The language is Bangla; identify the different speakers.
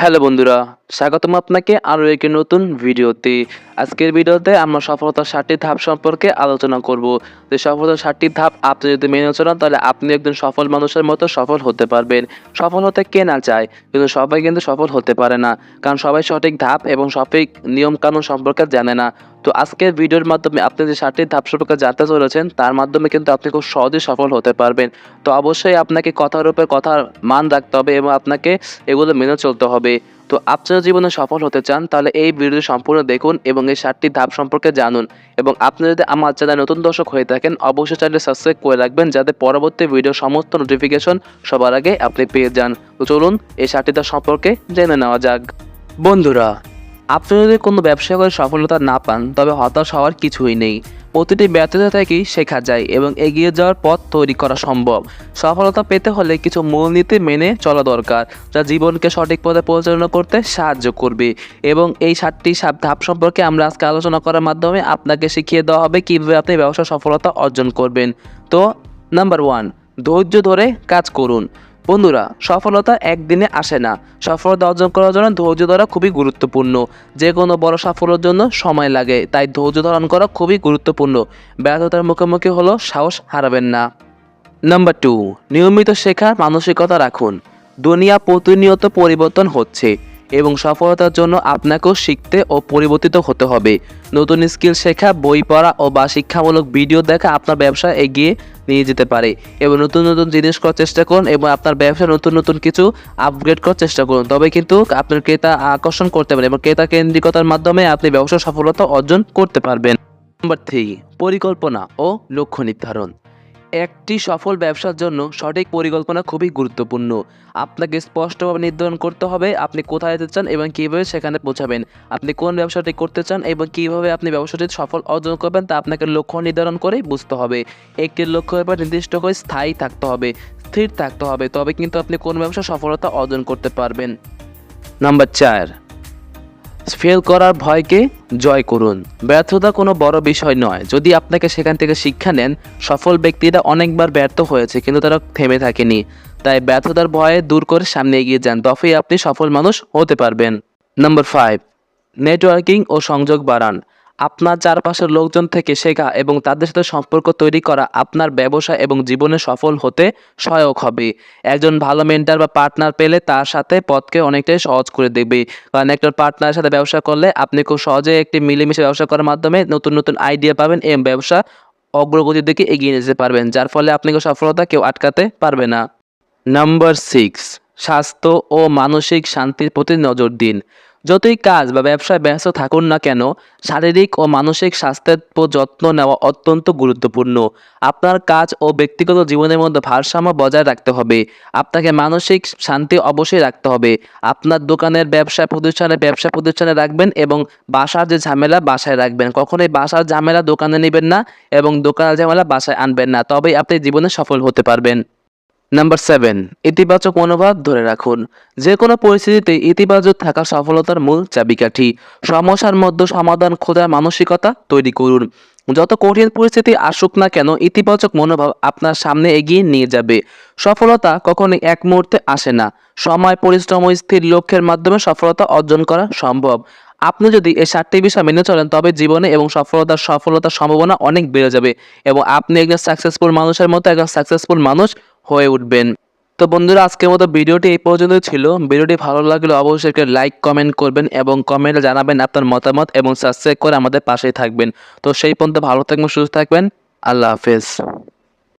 Speaker 1: হ্যালো বন্ধুরা, স্বাগতম আপনাকে আরও একটি নতুন ভিডিওতে। আজকের ভিডিওতে আমরা সফলতার ষাটটি ধাপ সম্পর্কে আলোচনা করব। যে সফলতার ষাটটি ধাপ আপনি যদি মেনে চলেন, তাহলে আপনি একজন সফল মানুষের মতো সফল হতে পারবেন। সফল হতে কে না চায়? কিন্তু সবাই কিন্তু সফল হতে পারে না। কারণ সবাই সঠিক ধাপ এবং সঠিক নিয়মকানুন সম্পর্কে জানে না। তো আজকের ভিডিওর মাধ্যমে আপনি যে ষাটটি ধাপ সম্পর্কে জানতে চলেছেন, তার মাধ্যমে কিন্তু আপনি খুব সহজেই সফল হতে পারবেন। তো অবশ্যই আপনাকে কথার উপর কথার মান রাখতে হবে এবং আপনাকে এগুলো মেনে চলতে হবে। তো আপনার জীবনে সফল হতে চান, তাহলে এই ভিডিও সম্পূর্ণ দেখুন এবং এই সাতটি ধাপ সম্পর্কে জানুন। এবং আপনি যদি আমার চ্যানেল নতুন দর্শক হয়ে থাকেন, অবশ্যই চ্যানেল সাবস্ক্রাইব করে রাখবেন যাতে পরবর্তী ভিডিও সমস্ত নোটিফিকেশন সবার আগে আপনি পেয়ে যান। তো চলুন এই সাতটি ধাপ সম্পর্কে জেনে নেওয়া যাক। বন্ধুরা আপনি যদি কোনো ব্যবসা করে সফলতা না পান, তবে হতাশ হওয়ার কিছুই নেই। প্রতিটি ব্যর্থতা থেকেই শেখা যায় এবং এগিয়ে যাওয়ার পথ তৈরি করা সম্ভব। সফলতা পেতে হলে কিছু মূলনীতি মেনে চলা দরকার, যা জীবনকে সঠিক পথে পরিচালনা করতে সাহায্য করবে। এবং এই সাতটি সাত ধাপ সম্পর্কে আমরা আজকে আলোচনা করার মাধ্যমে আপনাকে শিখিয়ে দেওয়া হবে কীভাবে আপনি ব্যবসা সফলতা অর্জন করবেন। তো নাম্বার ওয়ান ধৈর্য ধরে কাজ করুন। বন্ধুরা, সফলতা একদিনে আসে না। সফলতা অর্জন করার জন্য ধৈর্য ধরা খুবই গুরুত্বপূর্ণ। যে কোনো বড় সাফল্যের জন্য সময় লাগে, তাই ধৈর্য ধারণ করা খুবই গুরুত্বপূর্ণ। ব্যর্থতার মুখোমুখি হলো সাহস হারাবেন না। নাম্বার টু, নিয়মিত শেখার মানসিকতা রাখুন। দুনিয়া প্রতিনিয়ত পরিবর্তন হচ্ছে। এবং সফলতার জন্য আপনাকেও শিখতে ও পরিবর্তিত হতে হবে। নতুন স্কিল শেখা, বই পড়া ও বা শিক্ষামূলক ভিডিও দেখা আপনার ব্যবসা এগিয়ে নিয়ে যেতে পারে এবং নতুন নতুন জিনিস করার চেষ্টা করুন এবং আপনার ব্যবসা নতুন নতুন কিছু আপগ্রেড করার চেষ্টা করুন। তবে কিন্তু আপনার ক্রেতা আকর্ষণ করতে পারেন এবং ক্রেতা কেন্দ্রিকতার মাধ্যমে আপনি ব্যবসা সফলতা অর্জন করতে পারবেন। নাম্বার থ্রি পরিকল্পনা ও লক্ষ্য নির্ধারণ। একটি সফল ব্যবসার জন্য সঠিক পরিকল্পনা খুবই গুরুত্বপূর্ণ। আপনাকে স্পষ্টভাবে নির্ধারণ করতে হবে আপনি কোথায় যেতে চান এবং কীভাবে সেখানে পৌঁছাবেন। আপনি কোন ব্যবসাটি করতে চান এবং কীভাবে আপনি ব্যবসাটি সফল অর্জন করবেন তা আপনাকে লক্ষ্য নির্ধারণ করেই বুঝতে হবে। একটি লক্ষ্য এবার নির্দিষ্ট করে স্থায়ী থাকতে হবে, স্থির থাকতে হবে, তবে কিন্তু আপনি কোন ব্যবসা সফলতা অর্জন করতে পারবেন। নাম্বার চার ফেল করার ভয়কে জয় করুন। ব্যর্থতা কোনো বড় বিষয় নয়। যদি আপনাকে সেখান থেকে শিক্ষা নেন, সফল ব্যক্তিরা অনেকবার ব্যর্থ হয়েছে, কিন্তু তারা থেমে থাকেনি। তাই ব্যর্থতার ভয়ে দূর করে সামনে এগিয়ে যান। তবেই আপনি সফল মানুষ হতে পারবেন। নম্বর ফাইভ নেটওয়ার্কিং ও সংযোগ বাড়ান। আপনার চারপাশের লোকজন থেকে শেখা এবং তাদের সাথে সম্পর্ক তৈরি করা আপনার ব্যবসা এবং জীবনে সফল হতে সহায়ক হবে। একজন ভালো মেন্টার বা পার্টনার পেলে তার সাথে পথকে অনেকটাই সহজ করে দেবে কারণ একটা পার্টনারের সাথে ব্যবসা করলে আপনি খুব সহজে একটি মিলেমিশে ব্যবসা করার মাধ্যমে নতুন নতুন আইডিয়া পাবেন এবং ব্যবসা অগ্রগতির দিকে এগিয়ে যেতে পারবেন, যার ফলে আপনাকে সফলতা কেউ আটকাতে পারবে না। নাম্বার সিক্স স্বাস্থ্য ও মানসিক শান্তির প্রতি নজর দিন। যতই কাজ বা ব্যবসায় ব্যস্ত থাকুন না কেন, শারীরিক ও মানসিক স্বাস্থ্যের যত্ন নেওয়া অত্যন্ত গুরুত্বপূর্ণ। আপনার কাজ ও ব্যক্তিগত জীবনের মধ্যে ভারসাম্য বজায় রাখতে হবে। আপনাকে মানসিক শান্তি অবশ্যই রাখতে হবে। আপনার দোকানের ব্যবসা প্রতিষ্ঠানে ব্যবসা প্রতিষ্ঠানে রাখবেন এবং বাসার যে ঝামেলা বাসায় রাখবেন। কখনোই বাসার ঝামেলা দোকানে নেবেন না এবং দোকানের ঝামেলা বাসায় আনবেন না। তবেই আপনি জীবনে সফল হতে পারবেন। নাম্বার সেভেন ইতিবাচক মনোভাব ধরে রাখুন। যে কোনো পরিস্থিতিতে ইতিবাচক থাকা সফলতার মূল চাবিকাঠি। সমস্যার মধ্যে সমাধান খোঁজার মানসিকতা তৈরি করুন। যত কঠিন পরিস্থিতি আসুক না কেন, ইতিবাচক মনোভাব আপনার সামনে এগিয়ে নিয়ে যাবে। সফলতা কখনোই এক মুহূর্তে আসে না। সময়, পরিশ্রম ও স্থির লক্ষ্যের মাধ্যমে সফলতা অর্জন করা সম্ভব। আপনি যদি এই সাতটি বিষয় মেনে চলেন, তবে জীবনে এবং সফলতার সফলতার সম্ভাবনা অনেক বেড়ে যাবে। এবং আপনি একজন সাকসেসফুল মানুষের মতো একজন সাকসেসফুল মানুষ হয়ে উঠবেন। তো বন্ধুরা, আজকের মতো ভিডিওটি এই পর্যন্ত ছিল। ভিডিওটি ভালো লাগলে অবশ্যই একটা লাইক কমেন্ট করবেন এবং কমেন্টে জানাবেন আপনার মতামত এবং সাবস্ক্রাইব করে আমাদের পাশেই থাকবেন। তো সেই পর্যন্ত ভালো থাকবেন, সুস্থ থাকবেন। আল্লাহ হাফেজ।